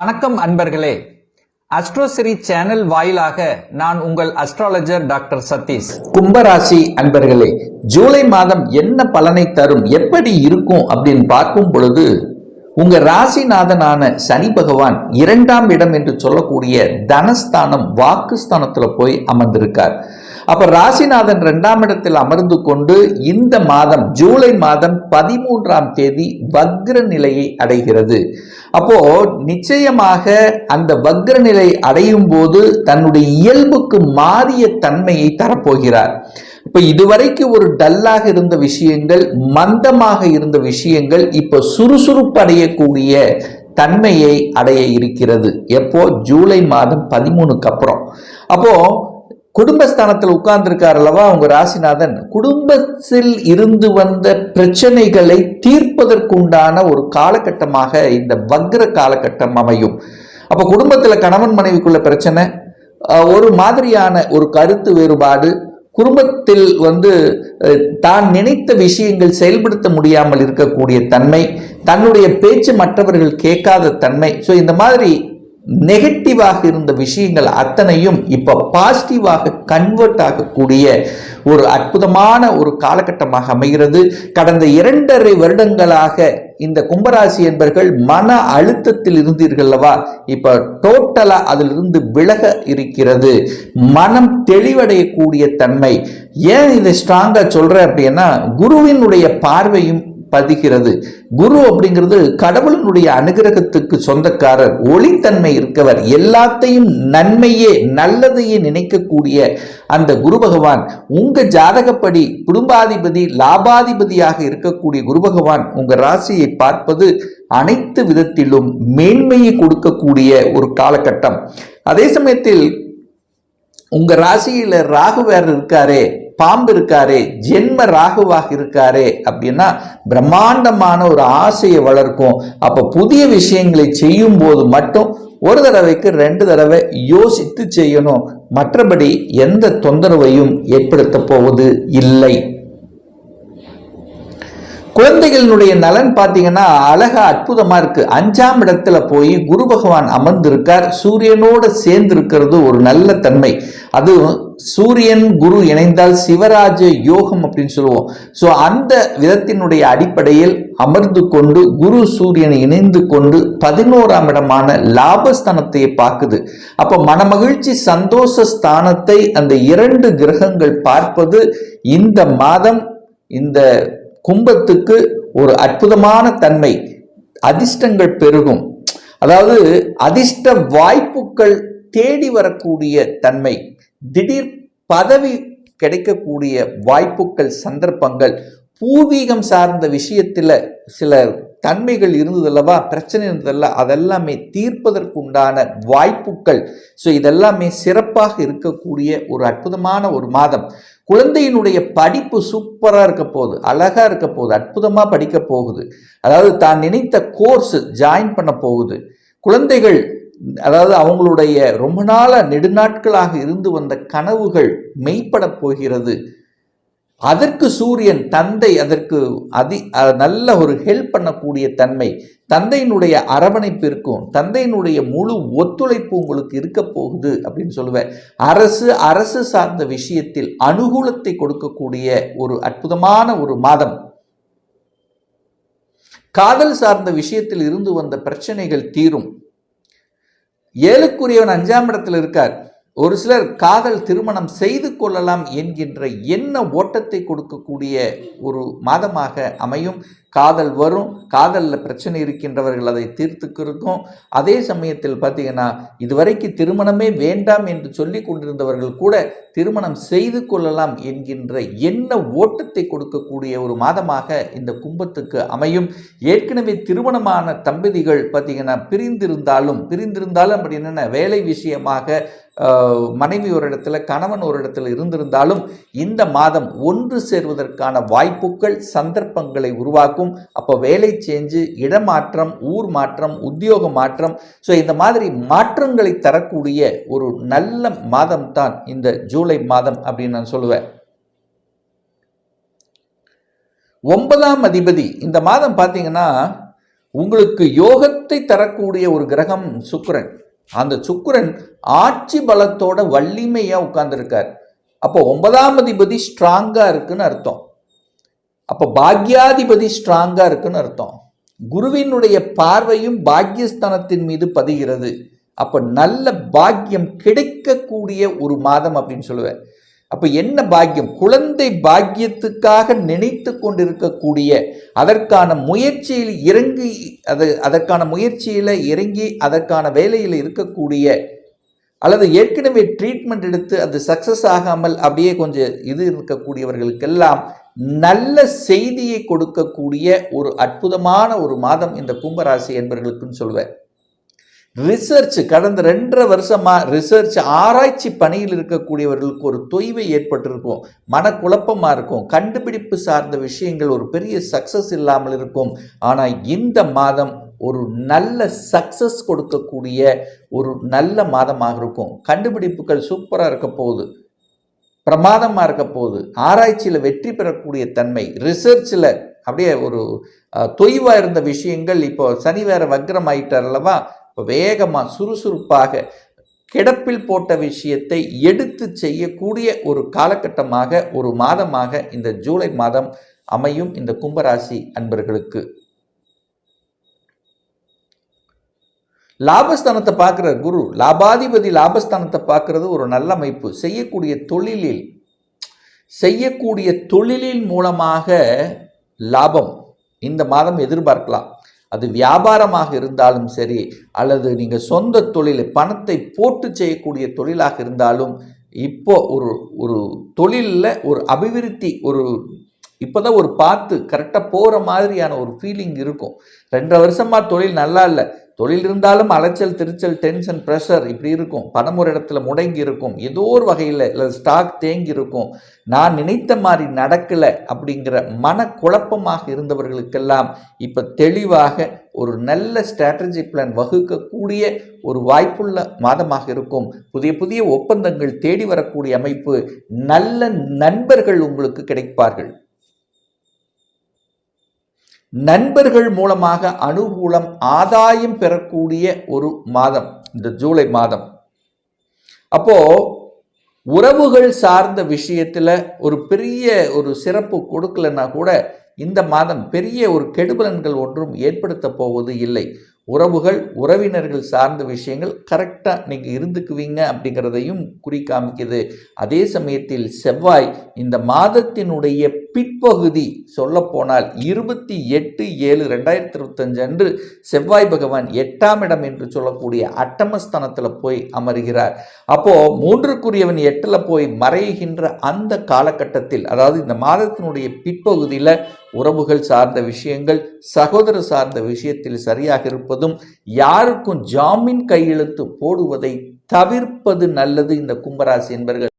வணக்கம் அன்பர்களே. அஸ்ட்ரோசிரி சேனல் வாயிலாக நான் உங்கள் அஸ்ட்ராலஜர் டாக்டர் சதீஷ். கும்பராசி அன்பர்களே ஜூலை மாதம் என்ன பலனை தரும் எப்படி இருக்கும் அப்படின்னு பார்க்கும் பொழுது உங்க ராசிநாதனான சனி பகவான் இரண்டாம் இடம் என்று சொல்லக்கூடிய தனஸ்தானம் வாக்குஸ்தானத்துல போய் அமர்ந்திருக்கார். அப்ப ராசிநாதன் இரண்டாம் இடத்தில் அமர்ந்து கொண்டு இந்த மாதம் ஜூலை மாதம் பதிமூன்றாம் தேதி வக்ர நிலையை அடைகிறது. அப்போ நிச்சயமாக அந்த வக்ர நிலை அடையும் போது தன்னுடைய இயல்புக்கு மாறிய தன்மையை தரப்போகிறார். இப்ப இதுவரைக்கு ஒரு டல்லாக இருந்த விஷயங்கள் மந்தமாக இருந்த விஷயங்கள் இப்ப சுறுசுறுப்பு அடையக்கூடிய தன்மையை அடைய இருக்கிறது. எப்போ? ஜூலை மாதம் பதிமூணுக்கு அப்புறம். அப்போ குடும்பஸ்தானத்தில் உட்கார்ந்திருக்கார் அல்லவா அவங்க ராசிநாதன்? குடும்பத்தில் இருந்து வந்த பிரச்சனைகளை தீர்ப்பதற்குண்டான ஒரு காலகட்டமாக இந்த வக்ர காலகட்டம் அமையும். அப்போ குடும்பத்தில் கணவன் மனைவிக்குள்ள பிரச்சனை ஒரு மாதிரியான ஒரு கருத்து வேறுபாடு குடும்பத்தில் வந்து தான் நினைத்த விஷயங்கள் செயல்படுத்த முடியாமல் இருக்கக்கூடிய தன்மை தன்னுடைய பேச்சு மற்றவர்கள் கேட்காத தன்மை. ஸோ இந்த மாதிரி நெகட்டிவாக இருந்த விஷயங்கள் அத்தனையும் இப்போ பாசிட்டிவாக கன்வெர்ட் ஆகக்கூடிய ஒரு அற்புதமான ஒரு காலகட்டமாக அமைகிறது. கடந்த இரண்டரை வருடங்களாக இந்த கும்பராசி என்பர்கள் மன அழுத்தத்தில் இருந்தீர்கள்வா இப்போ டோட்டலாக அதிலிருந்து விலக இருக்கிறது. மனம் தெளிவடையக்கூடிய தன்மை. ஏன் இதை ஸ்ட்ராங்காக சொல்கிறேன் அப்படின்னா குருவினுடைய பார்வையும் பதிகிறது குரு அப்படிங்கிறது கடவுளினுடைய அனுகிரகத்துக்கு சொந்தக்காரர் ஒளித்தன்மை இருக்கவர் எல்லாத்தையும் நன்மையே நல்லதையே நினைக்கக்கூடிய அந்த குரு பகவான் உங்க ஜாதகப்படி குடும்பாதிபதி லாபாதிபதியாக இருக்கக்கூடிய குரு பகவான் உங்க ராசியை பார்ப்பது அனைத்து விதத்திலும் மேன்மையை கொடுக்கக்கூடிய ஒரு காலகட்டம். அதே சமயத்தில் உங்க ராசியில ராகு வேற இருக்காரே பாம்பு இருக்காரே ஜென்ம ராகுவாக இருக்காரே அப்படின்னா பிரம்மாண்டமான ஒரு ஆசையை வளர்க்கும். அப்ப புதிய விஷயங்களை செய்யும் போது மட்டும் ஒரு தடவைக்கு ரெண்டு தடவை யோசித்து செய்யணும். மற்றபடி எந்த தொந்தரவையும் ஏற்படுத்த போவது இல்லை. குழந்தைகளினுடைய நலன் பார்த்தீங்கன்னா அழகா அற்புதமா இருக்கு. அஞ்சாம் இடத்துல போய் குரு பகவான் அமர்ந்திருக்கார். சூரியனோட சேர்ந்து இருக்கிறது ஒரு நல்ல தன்மை. அது சூரியன் குரு இணைந்தால் சிவராஜ யோகம் அப்படின்னு சொல்லுவோம். ஸோ அந்த விதத்தினுடைய அடிப்படையில் அமர்ந்து கொண்டு குரு சூரியனை இணைந்து கொண்டு பதினோராம் இடமான லாபஸ்தானத்தை பார்க்குது. அப்போ மனமகிழ்ச்சி சந்தோஷ ஸ்தானத்தை அந்த இரண்டு கிரகங்கள் பார்ப்பது இந்த மாதம் இந்த கும்பத்துக்கு ஒரு அற்புதமான தன்மை. அதிர்ஷ்டங்கள் பெருகும். அதாவது அதிர்ஷ்ட வாய்ப்புகள் தேடி வரக்கூடிய தன்மை. திடீர் பதவி கிடைக்கக்கூடிய வாய்ப்புகள் சந்தர்ப்பங்கள். பூர்வீகம் சார்ந்த விஷயத்தில் சில தன்மைகள் இருந்ததல்லவா பிரச்சனை இருந்ததல்ல அதெல்லாமே தீர்ப்பதற்குண்டான வாய்ப்புகள். ஸோ இதெல்லாமே சிறப்பாக இருக்கக்கூடிய ஒரு அற்புதமான ஒரு மாதம். குழந்தையினுடைய படிப்பு சூப்பராக இருக்க போகுது அழகாக இருக்க போகுது அற்புதமாக படிக்க போகுது. அதாவது தான் நினைத்த கோர்ஸ் ஜாயின் பண்ண போகுது. குழந்தைகள் அதாவது அவங்களுடைய ரொம்ப நாள நெடுநாட்களாக இருந்து வந்த கனவுகள் மெய்ப்பட போகிறது. அதற்கு சூரியன் தந்தை அதற்கு அதி நல்ல ஒரு ஹெல்ப் பண்ணக்கூடிய தன்மை. தந்தையினுடைய அரவணைப்பு இருக்கும். தந்தையினுடைய முழு ஒத்துழைப்பு உங்களுக்கு இருக்க போகுது அப்படின்னு சொல்லுவேன் அரசு அரசு சார்ந்த விஷயத்தில் அனுகூலத்தை கொடுக்கக்கூடிய ஒரு அற்புதமான ஒரு மாதம். காதல் சார்ந்த விஷயத்தில் இருந்து வந்த பிரச்சனைகள் தீரும். ஏழுக்குரியவன் அஞ்சாம் இடத்தில் இருக்கார். ஒரு சிலர் காதல் திருமணம் செய்து கொள்ளலாம் என்கின்ற எண்ண ஓட்டத்தை கொடுக்கக்கூடிய ஒரு மாதமாக அமையும். காதல் வரும் காதலில் பிரச்சனை இருக்கின்றவர்கள் அதை தீர்த்துக்கிருக்கும் அதே சமயத்தில் பார்த்தீங்கன்னா இதுவரைக்கு திருமணமே வேண்டாம் என்று சொல்லி கொண்டிருந்தவர்கள் கூட திருமணம் செய்து கொள்ளலாம் என்கின்ற என்ன ஓட்டத்தை கொடுக்கக்கூடிய ஒரு மாதமாக இந்த கும்பத்துக்கு அமையும். ஏற்கனவே திருமணமான தம்பதிகள் பார்த்தீங்கன்னா பிரிந்திருந்தாலும் பிரிந்திருந்தாலும் அப்படி என்னென்ன வேலை விஷயமாக மனைவி ஒரு இடத்துல கணவன் ஒரு இடத்துல இருந்திருந்தாலும் இந்த மாதம் ஒன்று சேர்வதற்கான வாய்ப்புகள் சந்தர்ப்பங்களை உருவாக்கும். அப்போ வேலை சேஞ்சு இடமாற்றம் ஊர் மாற்றம் உத்தியோக மாற்றம். ஸோ இந்த மாதிரி மாற்றங்களை தரக்கூடிய ஒரு நல்ல மாதம் தான் இந்த ஜூலை மாதம் அப்படின்னு நான் சொல்லுவேன். ஒன்பதாம் அதிபதி இந்த மாதம் பார்த்தீங்கன்னா உங்களுக்கு யோகத்தை தரக்கூடிய ஒரு கிரகம் சுக்கரன். அந்த சுக்கரன் ஆட்சி பலத்தோட வலிமையா உட்கார்ந்துருக்கார். அப்போ ஒன்பதாம் அதிபதி ஸ்ட்ராங்கா இருக்குன்னு அர்த்தம். அப்போ பாக்யாதிபதி ஸ்ட்ராங்காக இருக்குன்னு அர்த்தம். குருவினுடைய பார்வையும் பாக்யஸ்தானத்தின் மீது பதிகிறது. அப்போ நல்ல பாக்கியம் கிடைக்கக்கூடிய ஒரு மாதம் அப்படின்னு சொல்லுவேன். அப்போ என்ன பாக்கியம் குழந்தை பாக்கியத்துக்காக நினைத்து கொண்டிருக்கக்கூடிய அதற்கான முயற்சியில் இறங்கி அது அதற்கான முயற்சியில் இறங்கி அதற்கான வேலையில் இருக்கக்கூடிய அல்லது ஏற்கனவே ட்ரீட்மெண்ட் எடுத்து அது சக்ஸஸ் ஆகாமல் அப்படியே கொஞ்சம் இது இருக்கக்கூடியவர்களுக்கெல்லாம் நல்ல செய்தியை கொடுக்கக்கூடிய ஒரு அற்புதமான ஒரு மாதம் இந்த கும்பராசி என்பவர்களுக்குன்னு சொல்வேன். ரிசர்ச் கடந்த ரெண்டரை வருஷமா ரிசர்ச் ஆராய்ச்சி பணியில் இருக்கக்கூடியவர்களுக்கு ஒரு தொய்வை ஏற்பட்டிருக்கும். மனக்குழப்பமாக இருக்கும். கண்டுபிடிப்பு சார்ந்த விஷயங்கள் ஒரு பெரிய சக்ஸஸ் இல்லாமல் இருக்கும். ஆனால் இந்த மாதம் ஒரு நல்ல சக்சஸ் கொடுக்கக்கூடிய ஒரு நல்ல மாதமாக இருக்கும். கண்டுபிடிப்புகள் சூப்பராக இருக்க போகுது. பிரமாதமாக இருக்க போகுது. ஆராய்ச்சியில் வெற்றி பெறக்கூடிய தன்மை ரிசர்ச்சில் அப்படியே ஒரு தொய்வாக இருந்த விஷயங்கள் இப்போ சனி வேற வக்ரம் ஆயிட்டார் அல்லவா? இப்போ வேகமாக சுறுசுறுப்பாக கிடப்பில் போட்ட விஷயத்தை எடுத்து செய்யக்கூடிய ஒரு காலகட்டமாக ஒரு மாதமாக இந்த ஜூலை மாதம் அமையும் இந்த கும்பராசி அன்பர்களுக்கு. லாபஸ்தானத்தை பார்க்குற குரு லாபாதிபதி லாபஸ்தானத்தை பார்க்கறது ஒரு நல்ல அமைப்பு. செய்யக்கூடிய தொழிலில் செய்யக்கூடிய தொழிலின் மூலமாக லாபம். இந்த மாதம் எதிர்பார்க்கலாம். அது வியாபாரமாக இருந்தாலும் சரி அல்லது நீங்கள் சொந்த தொழில் பணத்தை போட்டு செய்யக்கூடிய தொழிலாக இருந்தாலும் இப்போ ஒரு ஒரு தொழிலில் ஒரு அபிவிருத்தி ஒரு இப்போ தான் ஒரு பார்த்து கரெக்டாக போகிற மாதிரியான ஒரு ஃபீலிங் இருக்கும். ரெண்டரை வருஷமாக தொழில் நல்லா இல்லை தொழில் இருந்தாலும் அலைச்சல் திருச்சல் டென்ஷன் ப்ரெஷர் இப்படி இருக்கும். பணம் ஒரு இடத்துல முடங்கி இருக்கும். ஏதோ ஒரு வகையில் இல்லை ஸ்டாக் தேங்கி இருக்கும். நான் நினைத்த மாதிரி நடக்கலை அப்படிங்கிற மன குழப்பமாக இருந்தவர்களுக்கெல்லாம் இப்போ தெளிவாக ஒரு நல்ல ஸ்ட்ராட்டஜி பிளான் வகுக்கக்கூடிய ஒரு வாய்ப்புள்ள மாதமாக இருக்கும். புதிய புதிய ஒப்பந்தங்கள் தேடி வரக்கூடிய அமைப்பு நல்ல நண்பர்கள் உங்களுக்கு கிடைப்பார்கள். நண்பர்கள் மூலமாக அனுகூலம் ஆதாயம் பெறக்கூடிய ஒரு மாதம் இந்த ஜூலை மாதம். அப்போ உறவுகள் சார்ந்த விஷயத்தில் ஒரு பெரிய ஒரு சிறப்பு கொடுக்கலன்னா கூட இந்த மாதம் பெரிய ஒரு கெடுபலன்கள் ஒன்றும் ஏற்படுத்த போவது இல்லை. உறவுகள் உறவினர்கள் சார்ந்த விஷயங்கள் கரெக்டாக நீங்கள் இருந்துக்குவீங்க அப்படிங்கிறதையும் குறிக்காமிக்குது அதே சமயத்தில் செவ்வாய் இந்த மாதத்தினுடைய பிற்பகுதி சொல்லப்போனால் இருபத்தி எட்டு ஏழு ரெண்டாயிரத்தி இருபத்தஞ்சு அன்று செவ்வாய் பகவான் எட்டாம் இடம் என்று சொல்லக்கூடிய அட்டமஸ்தானத்தில் போய் அமர்கிறார். அப்போது மூன்றுக்குரியவன் எட்டில் போய் மறைகின்ற அந்த காலகட்டத்தில் அதாவது இந்த மாதத்தினுடைய பிற்பகுதியில் உறவுகள் சார்ந்த விஷயங்கள் சகோதர சார்ந்த விஷயத்தில் சரியாக இருப்பதும் யாருக்கும் ஜாமீன் கையெழுத்து போடுவதை தவிர்ப்பது நல்லது. இந்த கும்பராசி என்பர்கள்.